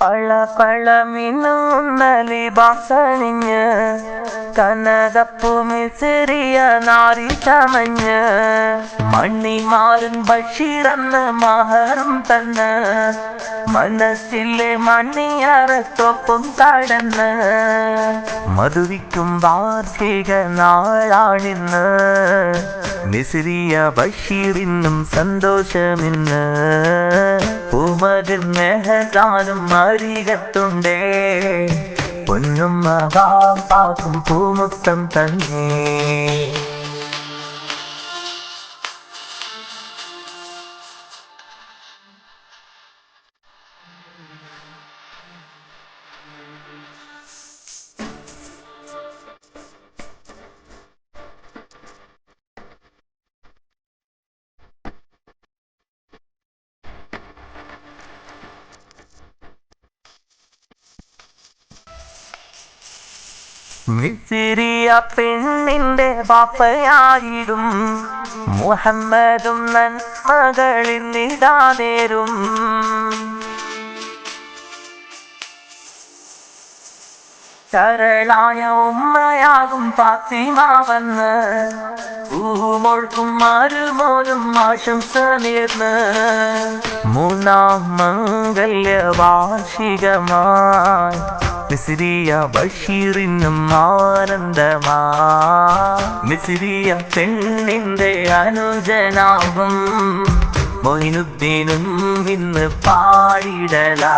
പള പളമിന്നുന്നലി ബാസണിഞ്ഞ് കനകപ്പു ചെറിയ നാരി ചമഞ്ഞ് മണ്ണിമാരൻ ബഷീറന്ന് മഹറും തന്ന് മനസ്സിലെ മണ്ണിയറത്തൊപ്പും കടന്ന് മധുവിക്കും വാർഷിക നാളാണിന്ന് മിസിരിയ ബഷീറിനും സന്തോഷമിന്ന് മെഹദാനും അരികത്തുണ്ടേ പൊന്നും പാക്കും പൂമുത്തം തന്നെ. മിസിറിയ പെണ്ണിന്റെ പാപ്പയായിടും മുഹമ്മദും നന്മകളിൽ നിടാനേരും കരളായ ഉമ്മയാകും പാത്തിമാവെന്ന്. വന്ന് പൂമൊഴുക്കും മരുമോനും ആശംസ നേർന്ന് മൂന്നാം മംഗല്യ വാർഷികമായി മിസിരിയ ബഷീറിനും ആനന്ദമാ മിസിരിയ പെണ്ണിന്റെ അനുജനാകും മൊയിനുദ്ദീനും ഇന്ന് പാടിടലാ.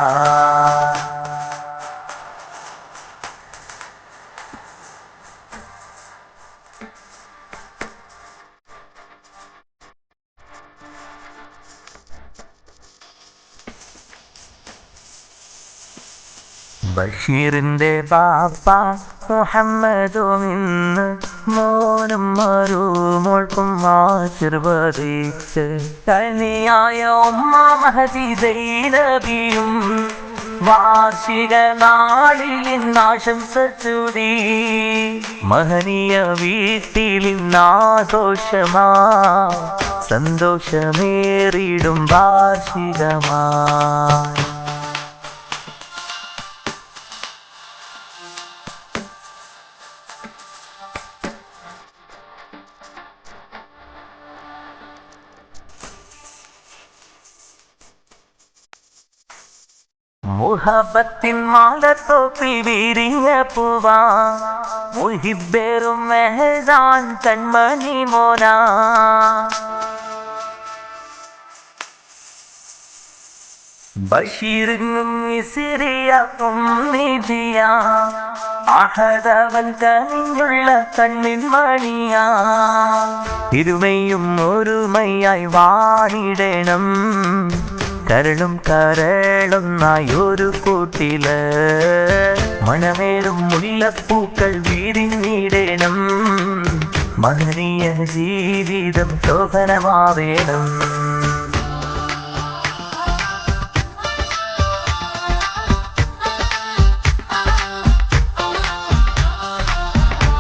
ബഷീറിന്റെ ബാപ്പ മുഹമ്മദും ഇന്ന് മോനും മരുമോൾക്കും ആശീർവദിച്ച്. കനിയായ ഉമ്മ മഹതി ദൈനബിയും വാർഷിക നാളിൽ ഇന്നാശംസ ചൂടി മഹനീയ വീട്ടിൽ ഇന്നാഘോഷമാ സന്തോഷമേറിയിടും വാർഷികമാ. മുഹബത്തിൻ മാലത്തോപ്പിൽ വിരിഞ്ഞ പൂവാ മുഹിബേറും മെഹദാൻ കൺമണി മോനാ ബഷീറിനും മിസിറിയാക്കും നിധിയ അഹദവൻ കനിഞ്ഞുള്ള കണ്ണിൻ മണിയാ ഇരുമയും ഒരുമയായി വാണിടണം കരളും കരളുന്നായൊരു കൂട്ടിൽ. മണമേറും മുല്ലപ്പൂക്കൾ വിരിഞ്ഞിടണം മഹനീയ ജീവിതം ശോഭനമാവേണം.